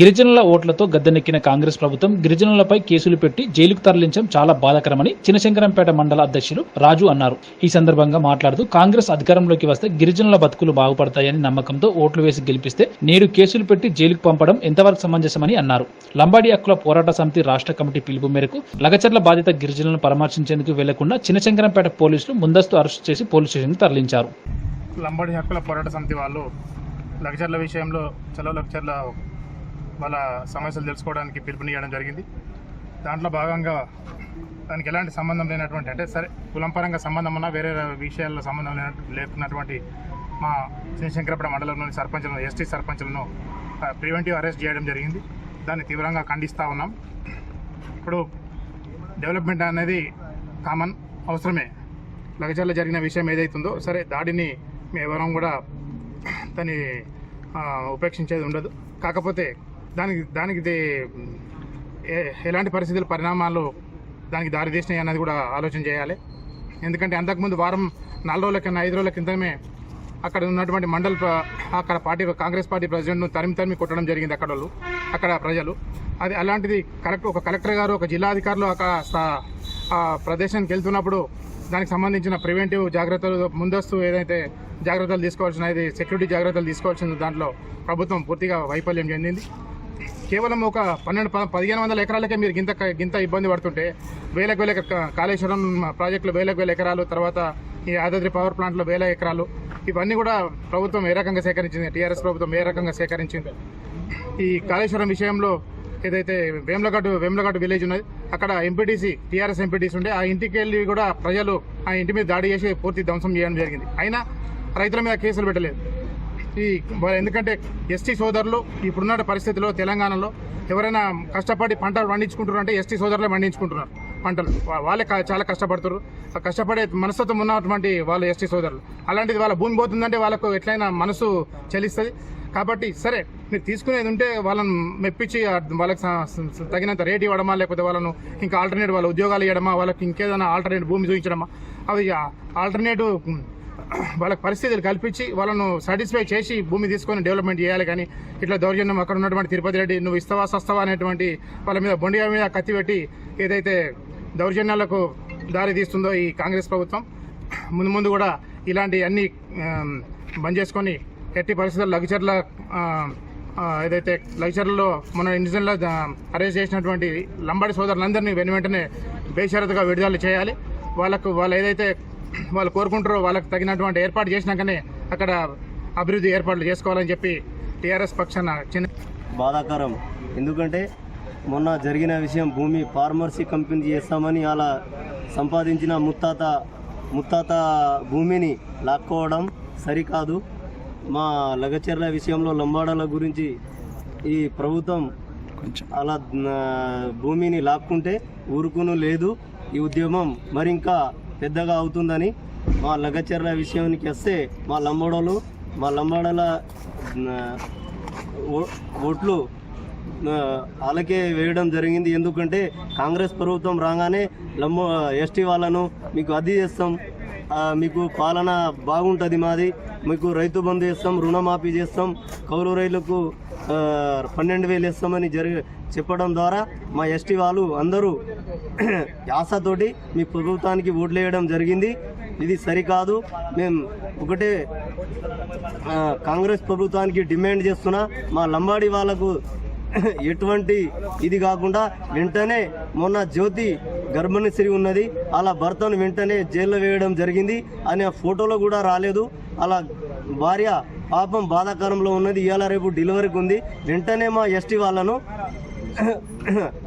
గిరిజనుల ఓట్లతో గద్దెనెక్కిన కాంగ్రెస్ ప్రభుత్వం గిరిజనులపై కేసులు పెట్టి జైలుకు తరలించడం చాలా బాధాకరమని చినశంకరంపేట మండల అధ్యక్షులు రాజు అన్నారు. ఈ సందర్భంగా మాట్లాడుతూ కాంగ్రెస్ అధికారంలోకి వస్తే గిరిజనుల బతుకులు బాగుపడతాయని నమ్మకంతో ఓట్లు వేసి గెలిపిస్తే నేడు కేసులు పెట్టి జైలుకు పంపడం ఎంతవరకు సమంజసమని అన్నారు. లంబాడి హక్కుల పోరాట సమితి రాష్ట్ర కమిటీ పిలుపు మేరకు లగచర్ల బాధిత గిరిజనులను పరామర్శించేందుకు వెళ్ళకుండా చినశంకరంపేట పోలీసులు ముందస్తు అరెస్టు చేసి పోలీస్ స్టేషన్కు తరలించారు. లంబాడి హక్కుల పోరాట సమితి వాళ్ళు లగ్జర్ల విషయంలో చలో లగ్జర్ల వాళ్ళ సమస్యలు తెలుసుకోవడానికి పిలుపునియడం జరిగింది. దాంట్లో భాగంగా దానికి ఎలాంటి సంబంధం లేనటువంటి అంటే సరే కులంపరంగా సంబంధం ఉన్నా వేరే విషయాల్లో సంబంధం లేనట్టు లేకున్నటువంటి మా శ్రీశంకరపడ మండలంలోని సర్పంచులను ఎస్టీ సర్పంచులను ప్రివెంటివ్ అరెస్ట్ చేయడం జరిగింది. దాన్ని తీవ్రంగా ఖండిస్తూ ఉన్నాం. ఇప్పుడు డెవలప్మెంట్ అనేది కామన్ అవసరమే. లగచర్ల జరిగిన విషయం ఏదైతుందో సరే దాడిని మేము ఎవరం కూడా దాన్ని ఉపేక్షించేది ఉండదు. కాకపోతే దానికి దానికి ఏ- ఎలాంటి పరిస్థితుల పరిణామాలు దానికి దారి తీసినాయి అన్నది కూడా ఆలోచన చేయాలి. ఎందుకంటే అంతకుముందు వారం నాలుగు రోజుల కింద ఐదు రోజుల క్రితమే అక్కడ ఉన్నటువంటి మండల్ అక్కడ పార్టీ కాంగ్రెస్ పార్టీ ప్రెసిడెంట్ను తరిమి తరిమి కొట్టడం జరిగింది అక్కడ వాళ్ళు అక్కడ ప్రజలు. అది అలాంటిది కలెక్టర్ ఒక కలెక్టర్ గారు ఒక జిల్లాధికారులు అక్కడ ప్రదేశానికి వెళ్తున్నప్పుడు దానికి సంబంధించిన ప్రివెంటివ్ జాగ్రత్తలు ముందస్తు ఏదైతే జాగ్రత్తలు తీసుకోవాల్సినది సెక్యూరిటీ జాగ్రత్తలు తీసుకోవాల్సిన దాంట్లో ప్రభుత్వం పూర్తిగా వైఫల్యం చెందింది. కేవలం ఒక పన్నెండు ప- పదిహేను వందల ఎకరాలకే మీరు గింత గింత ఇబ్బంది పడుతుంటే వేలకు వేల కాళేశ్వరం ప్రాజెక్టులు వేలకు వేల ఎకరాలు తర్వాత ఈ యాదాద్రి పవర్ ప్లాంట్లో వేల ఎకరాలు ఇవన్నీ కూడా ప్రభుత్వం ఏ రకంగా సేకరించింది? టీఆర్ఎస్ ప్రభుత్వం ఏ రకంగా సేకరించింది? ఈ కాళేశ్వరం విషయంలో ఏదైతే వేములగడ్డ వేములగడ్డ విలేజ్ ఉన్నది అక్కడ ఎంపీటీసీ టీఆర్ఎస్ ఎంపీటీసీ ఉండే ఆ ఇంటికి వెళ్ళి కూడా ప్రజలు ఆ ఇంటి మీద దాడి చేసి పూర్తి ధ్వంసం చేయడం జరిగింది. అయినా రైతుల మీద కేసులు పెట్టలేదు. ఈ ఎందుకంటే ఎస్టీ సోదరులు ఇప్పుడున్న పరిస్థితిలో తెలంగాణలో ఎవరైనా కష్టపడి పంటలు పండించుకుంటున్నారు అంటే ఎస్టీ సోదరులే పండించుకుంటున్నారు పంటలు. వాళ్ళే కా- చాలా కష్టపడుతారు ఆ కష్టపడే మనస్తత్వం ఉన్నటువంటి వాళ్ళు ఎస్టీ సోదరులు. అలాంటిది వాళ్ళ భూమి పోతుందంటే వాళ్ళకు ఎట్లయినా మనసు చెల్లిస్తుంది. కాబట్టి సరే మీరు తీసుకునేది ఉంటే వాళ్ళని మెప్పించి వాళ్ళకి తగినంత రేట్ ఇవ్వడమా లేకపోతే వాళ్ళను ఇంకా ఆల్టర్నేట్ వాళ్ళ ఉద్యోగాలు ఇవ్వడమా వాళ్ళకి ఇంకేదైనా ఆల్టర్నేట్ భూమి చూపించడమా అవి ఆల్టర్నేటివ్ వాళ్ళకి పరిస్థితులు కల్పించి వాళ్ళను సాటిస్ఫై చేసి భూమి తీసుకొని డెవలప్మెంట్ చేయాలి కానీ ఇట్లా దౌర్జన్యం అక్కడ ఉన్నటువంటి తిరుపతి రెడ్డి నువ్వు ఇస్తావా సస్తావా అనేటువంటి వాళ్ళ మీద బొండిగా మీద కత్తి పెట్టి ఏదైతే దౌర్జన్యాలకు దారి తీస్తుందో ఈ కాంగ్రెస్ ప్రభుత్వం ముందు ముందు కూడా ఇలాంటి అన్ని బంద్ చేసుకొని ఎట్టి పరిస్థితుల్లో లగ్చర్ల ఏదైతే లగ్చర్లలో మన ఇండిజన్లో అరెస్ట్ చేసినటువంటి లంబాడి సోదరులందరినీ వెను వెంటనే బేషరతుగా విడుదల చేయాలి. వాళ్ళకు వాళ్ళు ఏదైతే వాళ్ళు కోరుకుంటారో వాళ్ళకి తగినటువంటి ఏర్పాటు చేసినాకనే అక్కడ అభివృద్ధి ఏర్పాట్లు చేసుకోవాలని చెప్పి టీఆర్ఎస్ పక్షాన చిన్న బాధాకరం. ఎందుకంటే మొన్న జరిగిన విషయం భూమి ఫార్మర్సీ కంపెనీ చేస్తామని అలా సంపాదించిన ముత్తాత ముత్తాత భూమిని లాక్కోవడం సరికాదు. మా లగచర్ల విషయంలో లంబాడాల గురించి ఈ ప్రభుత్వం అలా భూమిని లాక్కుంటే ఊరుకును లేదు. ఈ ఉద్యమం మరింకా పెద్దగా అవుతుందని మా లగచర్ల విషయానికి వస్తే మా లంబడోలు మా లంబడల ఓ- ఓట్లు ఆ, వాళ్ళకే వేయడం జరిగింది. ఎందుకంటే కాంగ్రెస్ ప్రభుత్వం రాగానే లంబో ఎస్టీ వాళ్ళను మీకు అది చేస్తాం. మీకు పాలన బాగుంటుంది మాది. మీకు రైతు బంధు చేస్తాం రుణమాఫీ చేస్తాం. కౌలు రైతులకు పన్నెండు వేలు ఇస్తామని జరిగి చెప్పడం ద్వారా మా ఎస్టీ వాళ్ళు అందరూ యాసతోటి మీ ప్రభుత్వానికి ఓట్లు వేయడం జరిగింది. ఇది సరికాదు. మేము ఒకటే కాంగ్రెస్ ప్రభుత్వానికి డిమాండ్ చేస్తున్నా. మా లంబాడి వాళ్ళకు ఎటువంటి ఇది కాకుండా వెంటనే మొన్న జ్యోతి గర్భిణీ స్త్రీ ఉన్నది. అలా భర్తను వెంటనే జైల్లో వేయడం జరిగింది. అనే ఫోటోలో కూడా రాలేదు. అలా భార్య పాపం బాధాకరంలో ఉన్నది. ఇవాళ రేపు డెలివరీకి ఉంది. వెంటనే మా ఎస్టీ వాళ్ళను